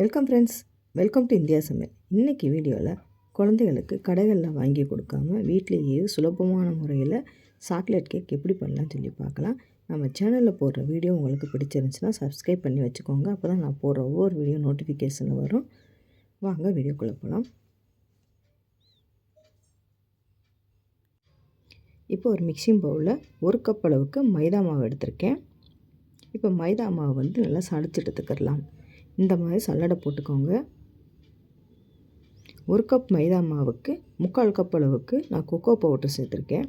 Welcome friends welcome to India Samayal இன்றைக்கி வீடியோவில் குழந்தைகளுக்கு கடைகளில் வாங்கி கொடுக்காம வீட்டிலேயே சுலபமான முறையில் சாக்லேட் கேக் எப்படி பண்ணலாம்னு சொல்லி பார்க்கலாம். நம்ம சேனலில் போடுற வீடியோ உங்களுக்கு பிடிச்சிருந்துச்சுன்னா சப்ஸ்கிரைப் பண்ணி வச்சுக்கோங்க. அப்போ தான் நான் போடுற ஒவ்வொரு வீடியோ நோட்டிஃபிகேஷனில் வரும். வாங்க வீடியோக்குள்ளே போகலாம் இப்போ ஒரு மிக்சிங் பவுலில் ஒரு கப் அளவுக்கு மைதா மாவு எடுத்திருக்கேன். இப்போ மைதா மாவு வந்து நல்லா சளிச்சிட்டு எடுத்துக்கிடலாம் இந்த மாதிரி சல்லடை போட்டுக்கோங்க. ஒரு கப் மைதா மாவுக்கு முக்கால் கப் அளவுக்கு நான் கொக்கோ பவுடர் சேர்த்துருக்கேன்.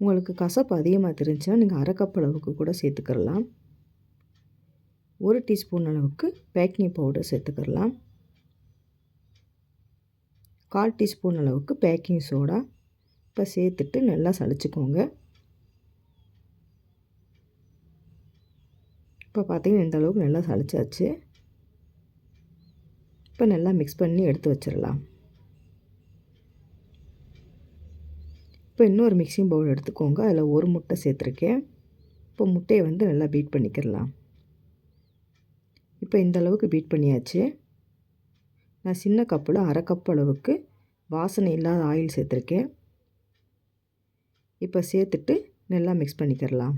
உங்களுக்கு கசப்பு அதிகமாக தெரிஞ்சுன்னா நீங்கள் அரை கப் அளவுக்கு கூட சேர்த்துக்கிறலாம் ஒரு டீஸ்பூன் அளவுக்கு பேக்கிங் பவுடர் சேர்த்துக்கிறலாம் கால் டீஸ்பூன் அளவுக்கு பேக்கிங் சோடா இப்போ சேர்த்துட்டு நல்லா சளிச்சிக்கோங்க. இப்போ பார்த்திங்கன்னா இந்த அளவுக்கு நல்லா சளிச்சாச்சு. இப்போ நல்லா மிக்ஸ் பண்ணி எடுத்து வச்சிடலாம். இப்போ இன்னொரு மிக்சிங் பவுல் எடுத்துக்கோங்க. அதில் ஒரு முட்டை சேர்த்துருக்கேன். இப்போ முட்டையை வந்து நல்லா பீட் பண்ணிக்கிடலாம். இப்போ இந்த அளவுக்கு பீட் பண்ணியாச்சு. நான் சின்ன கப்பில் அரை கப் அளவுக்கு வாசனை இல்லாத ஆயில் சேர்த்துருக்கேன். இப்போ சேர்த்துட்டு நல்லா மிக்ஸ் பண்ணிக்கிடலாம்.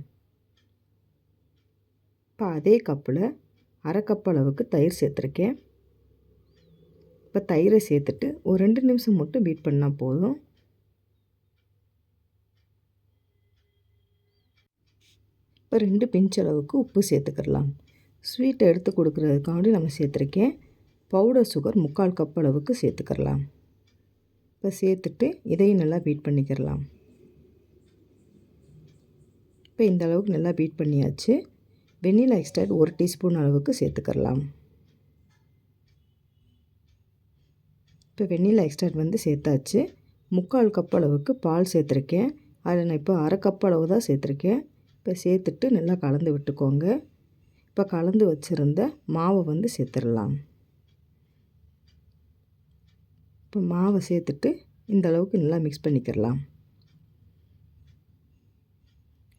இப்போ அதே கப்பில் அரை கப் அளவுக்கு தயிர் சேர்த்துருக்கேன். இப்போ தயிரை சேர்த்துட்டு ஒரு ரெண்டு நிமிஷம் மட்டும் பீட் பண்ணால் போதும். இப்போ ரெண்டு பிஞ்ச் அளவுக்கு உப்பு சேர்த்துக்கிடலாம். ஸ்வீட்டை எடுத்து கொடுக்குறதுக்காண்டி நம்ம சேர்த்துருக்கேன். பவுடர் சுகர் முக்கால் கப் அளவுக்கு சேர்த்துக்கிடலாம். இப்போ சேர்த்துட்டு இதையும் நல்லா பீட் பண்ணிக்கிடலாம். இப்போ இந்த அளவுக்கு நல்லா பீட் பண்ணியாச்சு. வெண்ணிலா எக்ஸ்ட்ராக்ட் ஒரு டீஸ்பூன் அளவுக்கு சேர்த்துக்கலாம் இப்போ வெண்ணிலா எக்ஸ்ட்ராக்ட் வந்து சேர்த்தாச்சு. முக்கால் கப் அளவுக்கு பால் சேர்த்துருக்கேன். அதில் நான் இப்போ அரை கப் அளவு தான் சேர்த்துருக்கேன். இப்போ சேர்த்துட்டு நல்லா கலந்து விட்டுக்கோங்க. இப்போ கலந்து வச்சுருந்த மாவை வந்து சேர்த்துடலாம். இப்போ மாவை சேர்த்துட்டு இந்த அளவுக்கு நல்லா மிக்ஸ் பண்ணிக்கிடலாம்.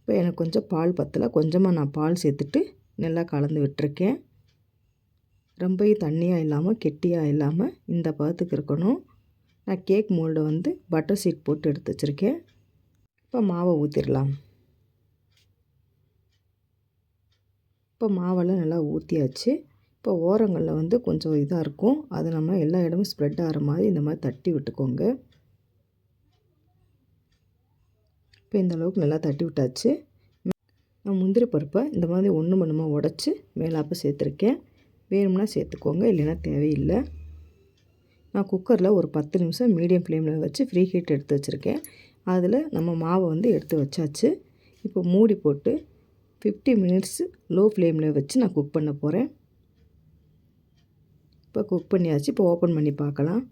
இப்போ எனக்கு கொஞ்சம் பால் பற்றல கொஞ்சமாக நான் பால் சேர்த்துட்டு நல்லா கலந்து விட்டுருக்கேன். ரொம்ப தண்ணியாக இல்லாமல் கெட்டியாக இல்லாமல் இந்த பதத்துக்கு இருக்கணும். நான் கேக் மோல்டை வந்து பட்டர் சீட் போட்டு எடுத்து வச்சுருக்கேன். இப்போ மாவை ஊற்றிடலாம் இப்போ மாவெல்லாம் நல்லா ஊற்றியாச்சு இப்போ ஓரங்களில் வந்து கொஞ்சம் இதாக இருக்கும். அதை நம்ம எல்லா இடமும் ஸ்ப்ரெட் ஆகிற மாதிரி இந்த மாதிரி தட்டி விட்டுக்கோங்க. இப்போ இந்த அளவுக்கு நல்லா தட்டி விட்டாச்சு. நான் முந்திரி பருப்பை இந்த மாதிரி ஒன்று மண்ணுமா உடச்சி மேலாப்ப சேர்த்துருக்கேன். வேணும்னா சேர்த்துக்கோங்க இல்லைன்னா தேவையில்லை. நான் குக்கரில் ஒரு பத்து நிமிஷம் மீடியம் ஃப்ளேமில் வச்சு ஃப்ரீ ஹீட் எடுத்து வச்சுருக்கேன். அதில் நம்ம மாவை வந்து எடுத்து வச்சாச்சு. இப்போ மூடி போட்டு ஃபிஃப்டி மினிட்ஸ் லோ ஃப்ளேமில் வச்சு நான் குக் பண்ண போகிறேன் இப்போ குக் பண்ணியாச்சு இப்போ ஓப்பன் பண்ணி பார்க்கலாம்.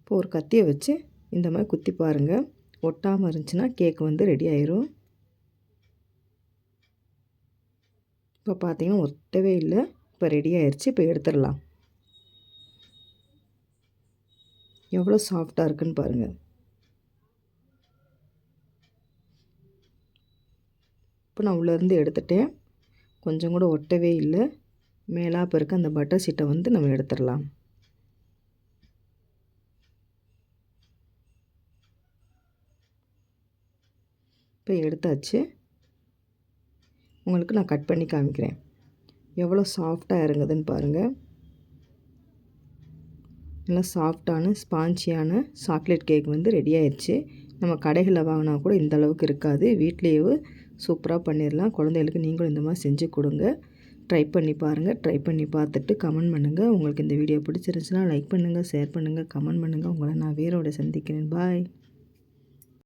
இப்போ ஒரு கத்தியை வச்சு இந்த மாதிரி குத்தி பாருங்கள் ஒட்டாமல் இருந்துச்சுன்னா கேக் வந்து ரெடி ஆயிரும். இப்போ பார்த்தீங்கன்னா ஒட்டவே இல்லை. இப்போ ரெடி ஆயிடுச்சு இப்போ எடுத்துடலாம். எவ்வளோ சாஃப்டாக இருக்குன்னு பாருங்கள் இப்போ நான் உள்ளேருந்து எடுத்துட்டேன். கொஞ்சம் கூட ஒட்டவே இல்லை. மேலாக இருக்க அந்த பட்டர் சீட்டை வந்து நம்ம எடுத்துடலாம். இப்போ எடுத்தாச்சு. உங்களுக்கு நான் கட் பண்ணி காமிக்கிறேன். எவ்வளோ சாஃப்டாக இறங்குதுன்னு பாருங்கள் நல்லா சாஃப்டான ஸ்பான்ச்சியான சாக்லேட் கேக் வந்து ரெடி ஆயிடுச்சு நம்ம கடைகளில் வாங்கினா கூட இந்த அளவுக்கு இருக்காது. வீட்லேயே சூப்பராக பண்ணிடலாம் குழந்தைகளுக்கு நீங்களும் இந்த மாதிரி செஞ்சு கொடுங்க. ட்ரை பண்ணி பாருங்கள் ட்ரை பண்ணி பார்த்துட்டு கமெண்ட் பண்ணுங்கள் உங்களுக்கு இந்த வீடியோ பிடிச்சிருந்துச்சுன்னா லைக் பண்ணுங்கள் ஷேர் பண்ணுங்கள் கமெண்ட் பண்ணுங்கள் உங்களை நான் வேறோட சந்திக்கிறேன். பாய்